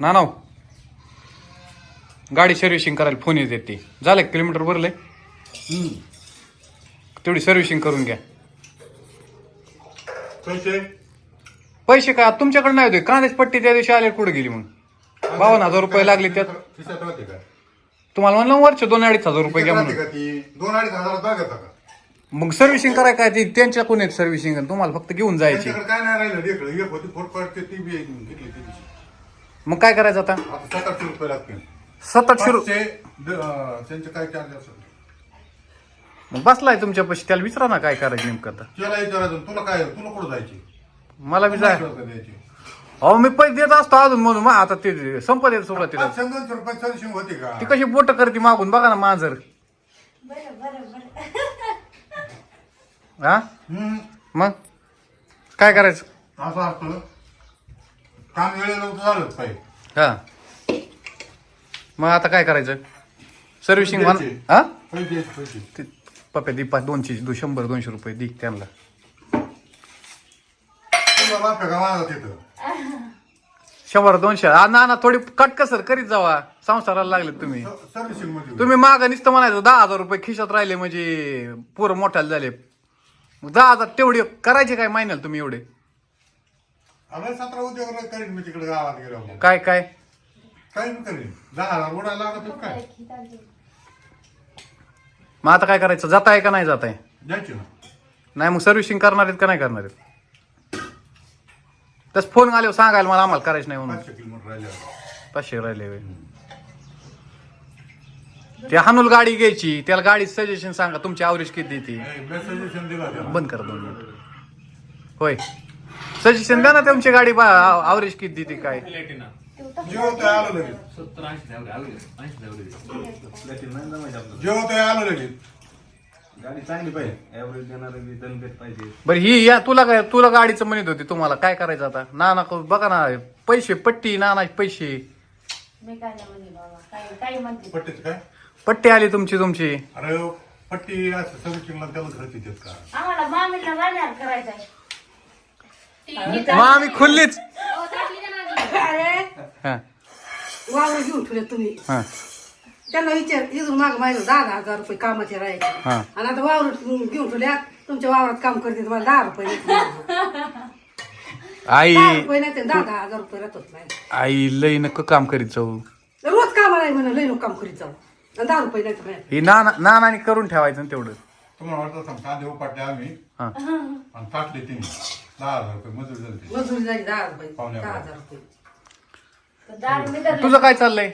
ना नाव गाडी सर्व्हिसिंग करायला फोन येते ती झालं किलोमीटर भरले. तेवढी सर्व्हिसिंग करून घ्या. पैसे? पैसे काय तुमच्याकडे नाही होते. कांद्याची पट्टी त्या दिवशी आले कुठे गेली मग? बावन्न हजार रुपये लागले त्यात. खिशात होते का? तुम्हाला म्हणलं वरचे दोन अडीच हजार रुपये घ्या म्हणून. होते का ती? दोन अडीच हजार का मग सर्व्हिसिंग कराय काय ती? त्यांच्या कोण आहेत सर्व्हिसिंग तुम्हाला फक्त घेऊन जायची. त्यांच्याकडे काय नाही राहिलं. एक होती ती बी घेतली ती दिवशी. मग काय करायचं आता? आता सात आठशे रुपये लागतील. सात आठशे रुपये पाचशे द- अं, त्यांचे काय चार्ज असेल? मग बसलाय तुमच्या पैसे त्याला विचारा ना काय करायचं नेमकं आता. त्याला विचारायचं तुला काय तुला कुठं जायची? मला तुला द्यायची. अहो मी पैसे देत असतो अजून म्हणून मग आता ते संपत येत सुरुवातीला पाच शंभर रुपये सर्व्हिसिंग होती का? ती कशी बोट करते मागून बघा ना मांजर. बरं बरं बरं. हा? हम्म. मग? काय करायचं? असं असतं काम वेळेला झालंच पाहिजे हा. मग आता काय करायचं? सर्व्हिसिंग द्यायचे. हा? पैसे द्यायचे, पैसे. ते पप्या दीपा दोनशे दो शंभर दोनशे रुपये दे त्यांना. तुला बाप्या का माझा तिथं शंभर दोनशे. ना ना थोडी कटकसर करीत जावा. संसाराला लागले तुम्ही. सर्व्हिसिंगमध्ये तुम्ही माग नुसतं म्हणायचं दहा हजार रुपये खिशात राहिले म्हणजे पोरं मोठ्याला झाले. मग दहा हजार तेवढे करायचे काय महिन्याला तुम्ही एवढे? अरे सतरा उद्योग करीन मी तिकडे गावात गेलो काय काय? काही मी करीन. दहा हजार उडायला लागत होत काय? मग आता काय करायचं? जात आहे का नाही जात आहे द्यायची ना. नाही मग सर्व्हिसिंग करणार आहेत का नाही करणार आहेत? तस फोन आल्यावर सांगायला मला आम्हाला करायचं नाही म्हणून. पाचशे किलोमीटर राहिले पाचशे राहिले होय. ते हानूल गाडी घ्यायची. त्याला गाडी सजेशन सांगा. तुमची आवरेज किती देते दिला त्याला. बंद करा दोन मिनिट होय. सजेशन द्या ना तुमची गाडी आवरेज किती देते काय? जेवत आलो लगेच. जेवत आलो लगेच. गाडी चांगली पाहिजे. ऍव्हरेज देणारी दणकट पाहिजे. बरं ही या तुला काय तुला गाडीचं म्हणत होती तुम्हाला काय करायचं आता? ना ना बघा ना पैसे पट्टी ना पैसे. मी काय नाही म्हणे बाबा काही काही म्हणते. पट्टीच काय? पट्टी आली तुमची तुमची. अरे पट्टी असं त्याला घरची देत का? आम्हाला मामीला राहणार करायचं आहे मग आम्ही खुल्लीच. अरे हा. वावर घेऊन ठेवले तुम्ही. हा. त्यांना विचार इथून माग माहिती दहा दहा हजार रुपये कामाचे राहायचे. हा. आणि आता वावर घेऊन ठेवल्या तुमच्या वावरात काम करते तुम्हाला दहा रुपये देते. आई दहा रुपये नाही ते दहा दहा हजार रुपये नाही. आई लई नक काम करीत जाऊ. रोज कामाला आहे म्हणून लई लोक काम करीत जाऊ. आणि दहा रुपये नाही तर नाही. ही नाना नानाने करून ठेवायचं ना तेवढं. तुम्हाला वाटतं सांग कांदे उपाटले आम्ही हा. आणि टाकले तिने दहा हजार रुपये मजूर झाली ती. मजुरी झाली दहा रुपये पावणे दहा अकरा. हजार रुपये दारू मी धरली. तुझं काय चाललंय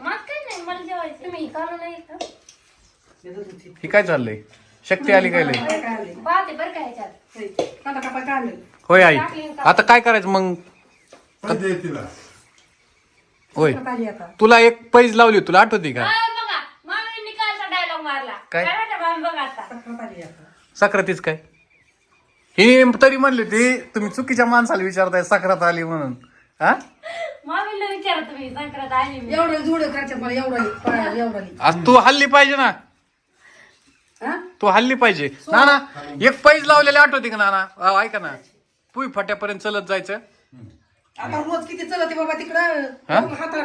मग काय नाही मला जेवायचं नाही? हे. ही काय चाललंय शक्ती आली काय लय काय काय आणले? पाहते बरं का ह्याच्यात होय. काटा कापा काय आणले? होय आई आता काय करायचं मग पैसे दे तिला होय काटा आली आता तुला एक पैज लावली तुला आठवती का काय बघा मामीने कालचा डायलॉग मारला काय? काय म्हणते मामी बघा आता काटा आली आता सक्रातीच काय ही तरी म्हणली होती तुम्ही चुकीच्या माणसाला विचारताय सक्रात आली म्हणून. हा? मामीला विचारा तुम्ही संक्रांत आली मी एवढं जुडं करायचं मला एवढं आली, पायाला एवढं आली. आज तू हल्ली पाहिजे ना. हा? तू हल्ली पाहिजे. ना ना एक पैज लावलेली आठवती का नाना? अहो, ऐका ना. पुई फाट्यापर्यंत चलत जायचं. आता रोज किती चलते बाबा तिकडं? हा? हाताला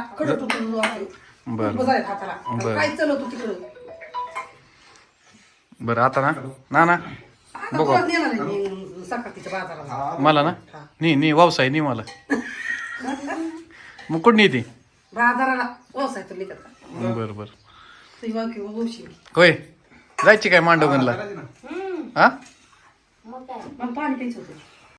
कुरप हाताला बरं. हाताला. काय चलवतो तिकडं? बरं आता ना? ना ना? बघू. तुलाच नेणार आहे मी सकाळच्या बाजाराला. मला ना? नी नी व्यवसाय नी मला. मग कुठं येते बाजाराला व्यवसाय तर लिखत बरं बरं. किंवा होय. जायची काय मांडवगणला ना. हा? मग पाणी प्यायचं होतं.